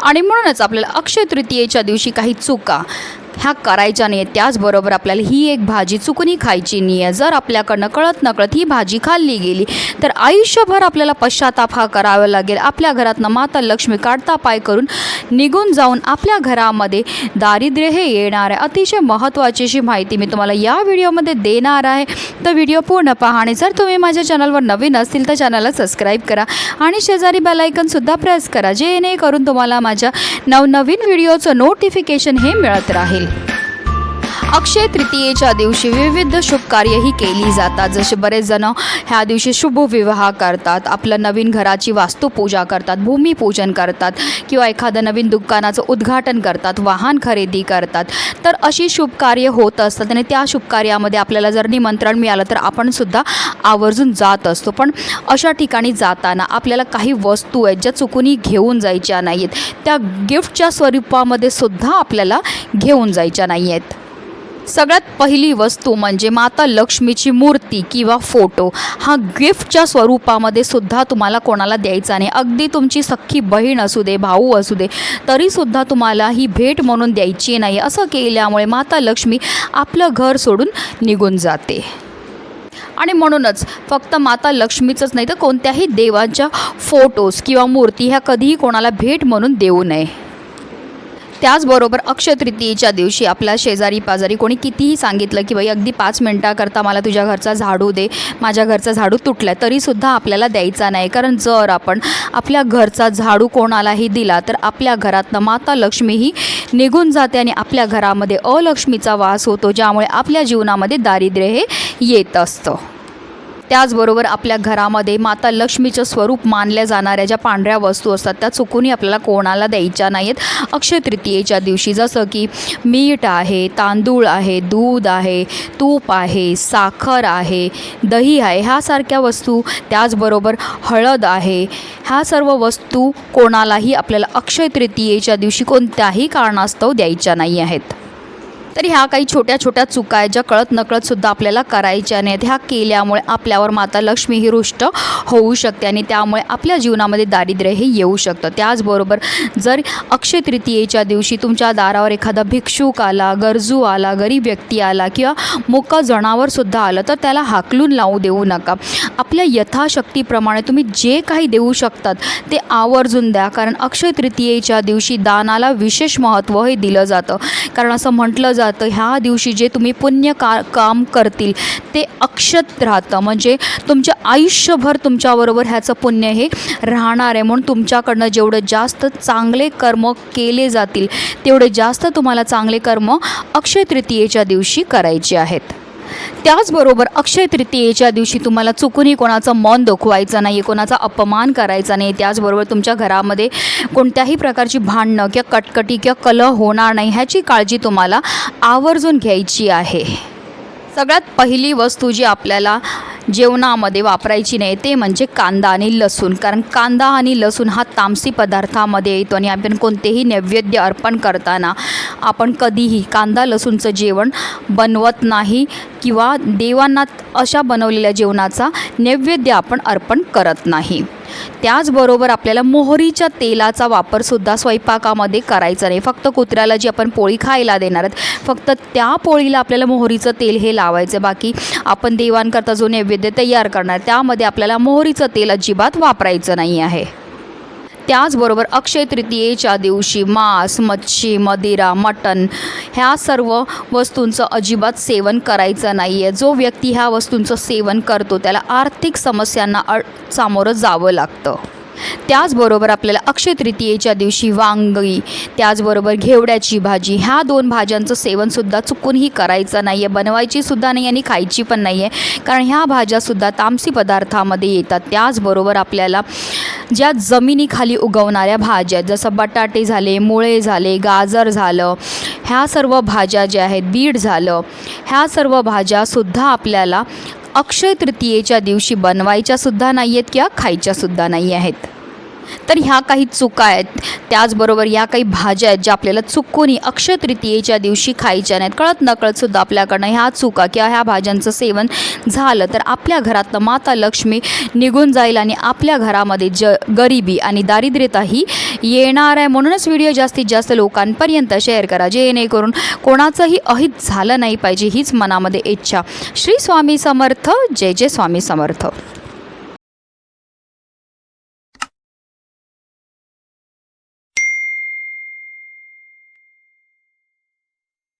आणि म्हणूनच आपल्याला अक्षय तृतीयेच्या दिवशी काही चुका ह्या करायच्या नाही. आहे त्याचबरोबर आपल्याला ही एक भाजी चुकूनही खायची नाही आहे जर आपल्याकडनं कळत नकळत ही भाजी खाल्ली गेली तर आयुष्यभर आपल्याला पश्चाताप हा करावा लागेल. आपल्या घरातनं माता लक्ष्मी काढता पाय करून निघून जाऊन आपल्या घरामध्ये दारिद्र्य हे येणार आहे. अतिशय महत्त्वाची अशी माहिती मी तुम्हाला या व्हिडिओमध्ये देणार आहे. तर व्हिडिओ पूर्ण पहा आणि जर तुम्ही माझ्या चॅनलवर नवीन असतील तर चॅनलला सबस्क्राईब करा आणि शेजारी बेलायकनसुद्धा प्रेस करा जेणेकरून तुम्हाला माझ्या नवनवीन व्हिडिओचं नोटिफिकेशन हे मिळत राहील. Bye. अक्षय तृतीयेच्या दिवशी विविध शुभ कार्यही केली जातात. जसे बरेच जण ह्या दिवशी शुभ विवाह करतात आपलं नवीन घराची वास्तुपूजा करतात भूमिपूजन करतात किंवा एखादं नवीन दुकानाचं उद्घाटन करतात वाहन खरेदी करतात. तर अशी शुभ कार्य होत असतात आणि त्या शुभ कार्यामध्ये आपल्याला जर निमंत्रण मिळालं तर आपण सुद्धा आवर्जून जात असतो. पण अशा ठिकाणी जाताना आपल्याला काही वस्तू आहेत ज्या चुकूनही घेऊन जायच्या नाही आहेत त्या गिफ्टच्या स्वरूपामध्ये सुद्धा आपल्याला घेऊन जायच्या नाही आहेत सगळ्यात पहिली वस्तू म्हणजे माता लक्ष्मीची मूर्ती किंवा फोटो. हा गिफ्टच्या स्वरूपामध्ये सुद्धा तुम्हाला कोणाला द्यायचा नाही. अगदी तुमची सख्खी बहीण असू दे भाऊ असू दे तरीसुद्धा तुम्हाला ही भेट म्हणून द्यायची नाही. असं केल्यामुळे माता लक्ष्मी आपलं घर सोडून निघून जाते. आणि म्हणूनच फक्त माता लक्ष्मीचंच नाही तर कोणत्याही देवांच्या फोटोज किंवा मूर्ती ह्या कधीही कोणाला भेट म्हणून देऊ नये. त्याचबरोबर अक्षय तृतीयेच्या दिवशी आपल्या शेजारी पाजारी कोणी कितीही सांगितलं की बाई अगदी पाच मिनटाकरता मला तुझ्या घरचा झाडू दे. माझ्या घरचा झाडू तुटला आहे तरीसुद्धा आपल्याला द्यायचा नाही. कारण जर आपण आपल्या घरचा झाडू कोणालाही दिला तर आपल्या घरातनं माता लक्ष्मीही निघून जाते आणि आपल्या घरामध्ये अलक्ष्मीचा वास होतो ज्यामुळे आपल्या जीवनामध्ये दारिद्र्य हे येत असतं. त्याचबरोबर आपल्या घरामध्ये माता लक्ष्मीचं स्वरूप मानल्या जाणाऱ्या ज्या पांढऱ्या वस्तू असतात त्या चुकूनही आपल्याला कोणाला द्यायच्या नाहीत. अक्षय तृतीयेच्या दिवशी जसं की मीठ आहे तांदूळ आहे दूध आहे तूप आहे साखर आहे दही आहे ह्यासारख्या वस्तू त्याचबरोबर हळद आहे. ह्या सर्व वस्तू कोणालाही आपल्याला अक्षय तृतीयेच्या दिवशी कोणत्याही कारणास्तव द्यायच्या नाही आहेत. तर ह्या काही छोट्या छोट्या चुका आहेत ज्या कळत नकळतसुद्धा आपल्याला करायच्या नाहीत ह्या केल्यामुळे आपल्यावर माता लक्ष्मी ही रुष्ट होऊ शकते आणि त्यामुळे आपल्या जीवनामध्ये दारिद्र्य हे येऊ शकतं. त्याचबरोबर जर अक्षय तृतीयेच्या दिवशी तुमच्या दारावर एखादा भिक्षुक आला गरजू आला गरीब व्यक्ती आला किंवा मुका जनावरसुद्धा आलं तर त्याला हाकलून लावू देऊ नका. आपल्या यथाशक्तीप्रमाणे तुम्ही जे काही देऊ शकतात ते आवर्जून द्या. कारण अक्षय तृतीयेच्या दिवशी दानाला विशेष महत्त्व हे दिलं जातं. कारण असं म्हटलं जातं ह्या दिवशी जे तुम्ही पुण्य का काम करतील ते अक्षत राहतं. म्हणजे तुमच्या आयुष्यभर तुमच्याबरोबर ह्याचं पुण्य हे राहणार आहे. म्हणून तुमच्याकडनं जेवढं जास्त चांगले कर्म केले जातील तेवढे जास्त तुम्हाला चांगले कर्म अक्षय तृतीयेच्या दिवशी करायचे आहेत. त्याचबरोबर अक्षय तृतीयेच्या दिवशी तुम्हाला चुकूनही कोणाचं मन दुखवायचं नाही कोणाचा अपमान करायचा नाही त्याचबरोबर तुमच्या घरामध्ये कोणत्याही प्रकारची भांडणं किंवा कटकटी किंवा कलह होणार नाही ह्याची काळजी तुम्हाला आवर्जून घ्यायची आहे. सगळ्यात पहिली वस्तू जी आपल्याला जेवणामध्ये वापरायची नाही ते म्हणजे कांदा आणि लसूण. कारण कांदा आणि लसूण हा तामसी पदार्थामध्ये येतो आणि आपण कोणतेही नैवेद्य अर्पण करताना आपण कधीही कांदा लसूणचं जेवण बनवत नाही किंवा देवांना अशा बनवलेल्या जेवणाचा नैवेद्य आपण अर्पण करत नाही. त्याचबरोबर आपल्याला मोहरीच्या तेलाचा वापरसुद्धा स्वयंपाकामध्ये करायचा नाही. फक्त कुत्र्याला जी आपण पोळी खायला देणार आहेत फक्त त्या पोळीला आपल्याला मोहरीचं तेल हे लावायचं बाकी आपण देवांकरता जो नैवेद्य तयार करणार त्यामध्ये आपल्याला मोहरीचं तेल अजिबात वापरायचं नाही आहे. त्याचबरोबर अक्षय तृतीयेच्या दिवशी मांस मच्छी मदिरा मटण ह्या सर्व वस्तूंचं अजिबात सेवन करायचं नाही आहे जो व्यक्ती ह्या वस्तूंचं सेवन करतो त्याला आर्थिक समस्यांना अड सामोरं जावं लागतं. त्याचबरोबर आपल्याला अक्षय तृतीयेच्या दिवशी वांगी त्याचबरोबर घेवड्याची भाजी ह्या दोन भाज्यांचं सेवनसुद्धा चुकूनही करायचं नाही आहे बनवायचीसुद्धा नाही आणि खायची पण नाही आहे कारण ह्या भाज्यासुद्धा तामसी पदार्थामध्ये येतात. त्याचबरोबर आपल्याला ज्या जमिनीखाली उगवणाऱ्या भाज्या आहेत, जसं बटाटे झाले मुळे झाले गाजर झालं ह्या सर्व भाज्या ज्या आहेत बीड झालं ह्या सर्व भाज्यासुद्धा आपल्याला अक्षय तृतीयेच्या दिवशी बनवायच्यासुद्धा नाही आहेत किंवा खायच्यासुद्धा नाही आहेत तर ह्या काही चुका आहेत. त्याचबरोबर या काही भाज्या आहेत ज्या आपल्याला चुकूनही अक्षय तृतीयेच्या दिवशी खायच्या नाहीत. कळत नकळतसुद्धा आपल्याकडनं ह्या चुका किंवा ह्या भाज्यांचं सेवन झालं तर आपल्या घरातनं माता लक्ष्मी निघून जाईल आणि आपल्या घरामध्ये ज गरिबी आणि दारिद्र्यता ही येणार आहे. म्हणूनच व्हिडिओ जास्तीत जास्त लोकांपर्यंत शेअर करा जेणेकरून कोणाचंही अहित झालं नाही पाहिजे हीच मनामध्ये इच्छा. श्री स्वामी समर्थ. जय जय स्वामी समर्थ.